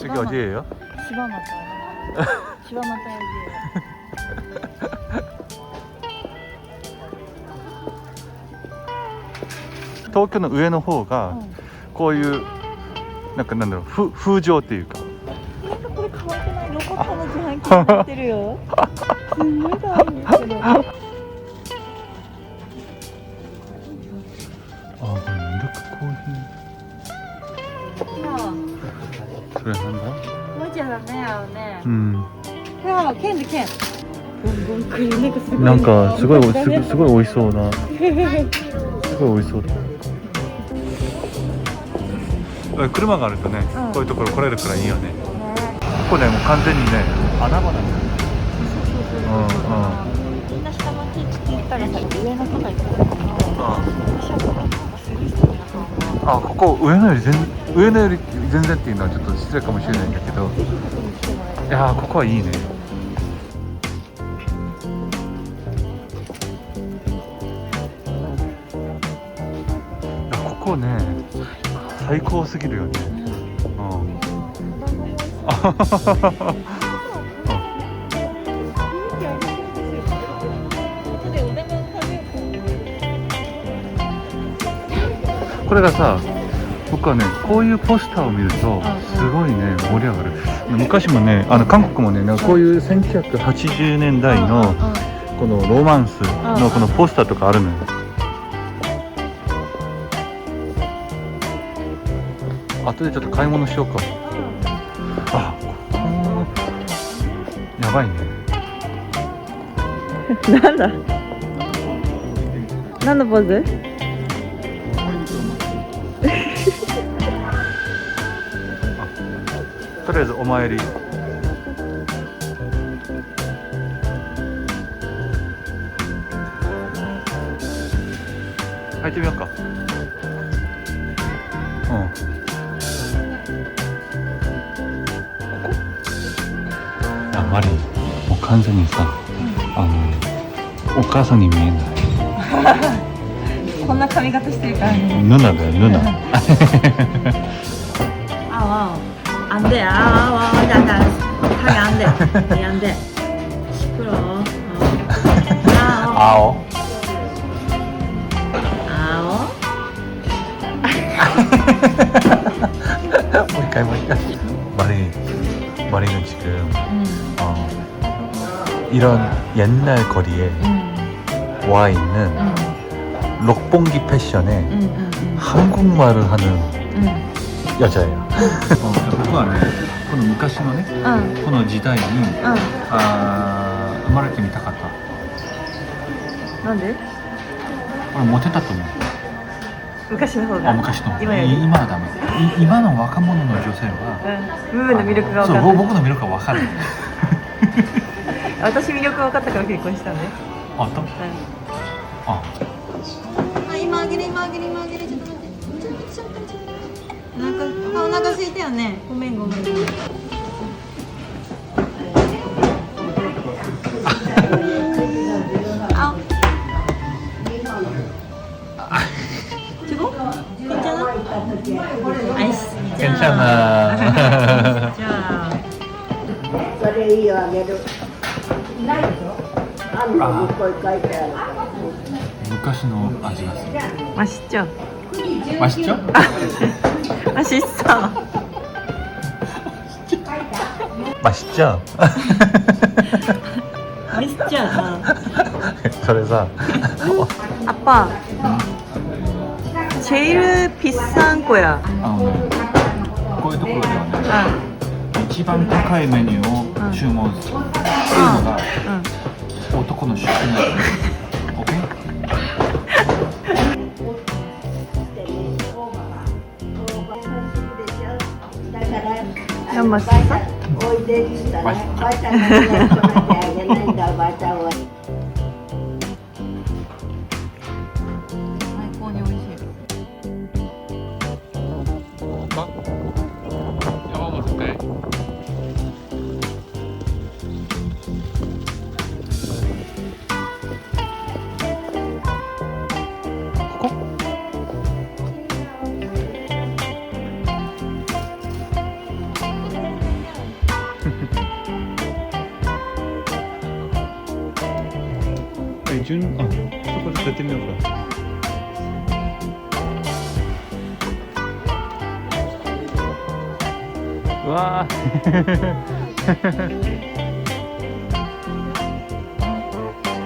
여기 어디예요? 시바마타. 시바마타 여기에요.東京の上の方がこういうなんかなんだろうふ風情っていうかなんかこれ可愛くないロボットの自販機になってるよ。すんごい可愛いんですけど。 それなんだもちゃだね、あのねう。ん剣で剣。ボンボンクリームがすごい。なんかすごいおすだねすごい美味しそうなすごい美味しそうだ車があるとね、うんこういうところ来れるからいいよねここねもう完全にね穴場だねうんうんみんな下町って言ったらさ、上のとか行くのかな。う。あここ上のより全上のより全然っていうのはちょっと失礼かもしれないんだけど。い。やここはいいね。ここね最高すぎるよね。うん。これがさ僕はねこういうポスターを見るとすごいね盛り上がる。昔もねあの韓国もねなんかこういう1980年代のこのロマンスのこのポスターとかあるのよ。後でちょっと買い物しようか。あやばいね。なんだ？何のポーズ？とりあえずお参り。入ってみようか。うん。ここあマリーもう完全にさあのお母さんに見えない。こんな髪型してるからね。ヌナだよヌナああ、안 돼. 아, 와, 나, 나, 당이 안 돼. 이안 돼. 시끄러워. 어. 아오. 아오. 뭘까요, 뭘까? 머리, 머리는 지금 음. 어, 이런 옛날 거리에 음. 와 있는 음. 록봉기 패션에 음, 음, 음. 한국말을 하는 음. や違うよ。僕はねこの昔のね、うん、この時代に、うん、あ生まれてみたかった。なんで？俺モテたと思う。昔の方が。昔の今今はダメ。今の若者の女性は、うん、の魅力が分かる。そう僕の魅力が分かる。私魅力分かったから結婚したんであと、うん、あ。お腹あお腹空いたよねごめんごめんごめんあちご괜찮아? 아이씨 괜찮아. 자 それいいよあげる。ないでしょあんのここに書いてあるから。昔の味がする。 맛있죠? 맛있죠? 맛있어 맛있죠? 맛있죠? 어. それさ、 아빠 제일 비싼 거야 あのね、こういうところではね、 응, 一番高いメニューを注文するっていうのが 응. 男の宿命だよ。 Ya masih. Oh, dia di sana. Baca nanti, baca nanti, baca nanti, baca nanti. 順あそこでやってみようか。うわー。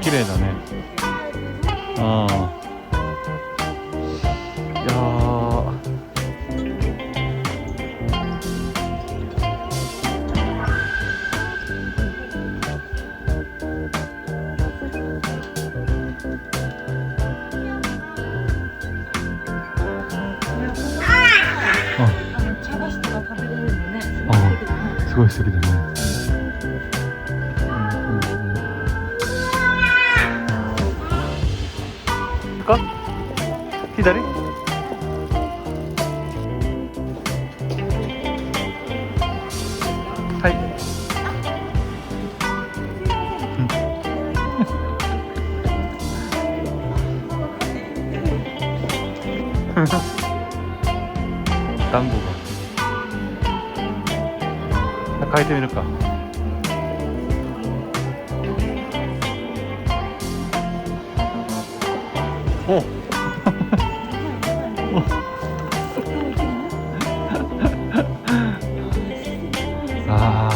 綺麗だね。ああすごい素敵だねすごい素敵だね。行くか左はい。団子が。変えてみるか。お。あ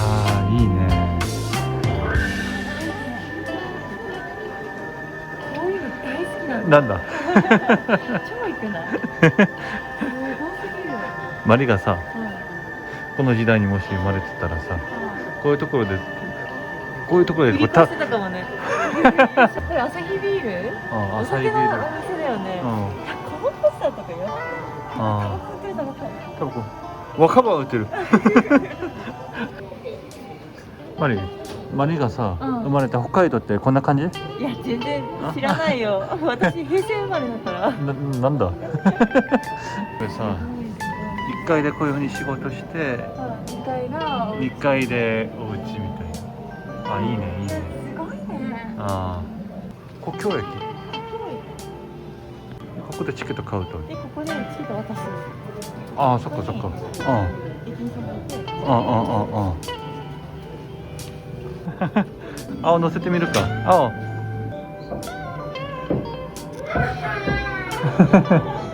ーいいね。こういうの大好きなんだ。なんだ？超行くな。マリがさうんこの時代にもし生まれてたらさこういうところでこういうところでこうたたかもね。これアサヒビール？あおアサヒビール。お店だよね。うん。このポスターとかよ。あタバコ売ってるタバコ若葉売ってる。マリマリがさ、うん。生まれた北海道ってこんな感じ？いや全然知らないよ。私平成生まれだから。ななんだ？これさ1階でこういうふうに仕事して2階がす2階でお家みたいな。あいいねいいね。ごいね。ああ。国境駅。ここでチケット買うと。でここでチケット渡すああそっかそっか。うんうんうんうんうん青乗せてみるか。青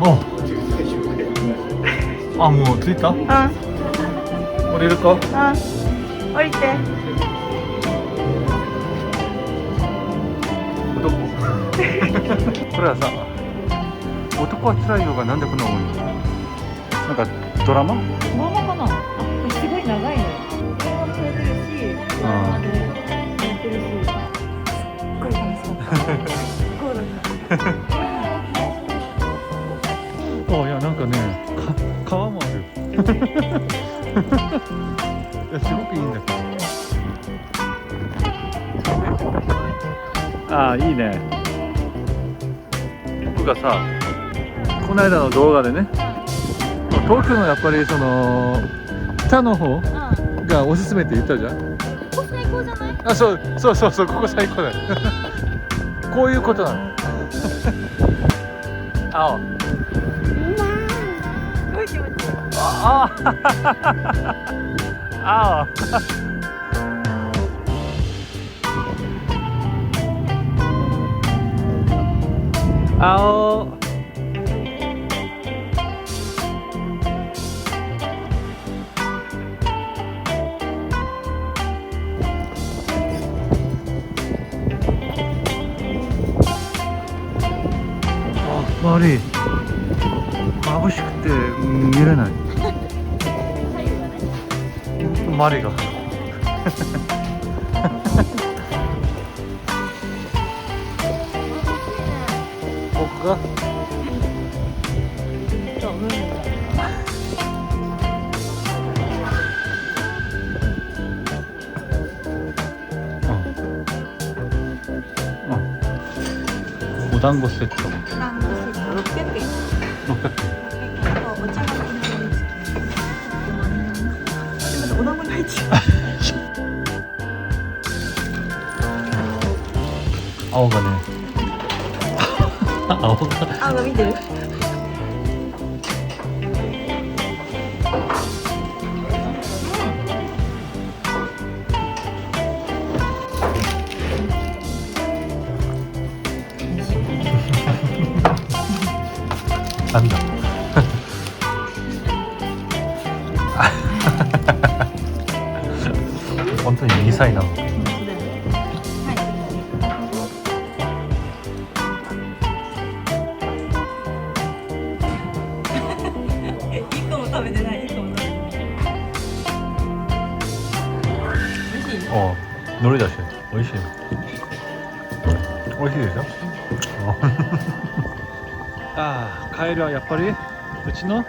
おあもう着いたうん降りるかうん降りてどここれはさ男は辛いよがなんでこんな多いのなんかドラマね。僕がさこの間の動画でね東京のやっぱりその北の方うん。がおすすめって言ったじゃん？ここ最高じゃない？あそうそうそうそうここ最高だよ。こういうことなの。青。すごい気持ちいいああ 青 아홉 머리 하고 싶을 때 음, 이래나 머리가. 있어? 무당고 세트 무당고 세트 롯데페이 롯데페이 어, 어쩌면 어쩌면 오당고 파이팅 아우 가네. 青か。あの見てる。なんだ。本当に2歳なの。しいでしょああ帰るはやっぱりうちの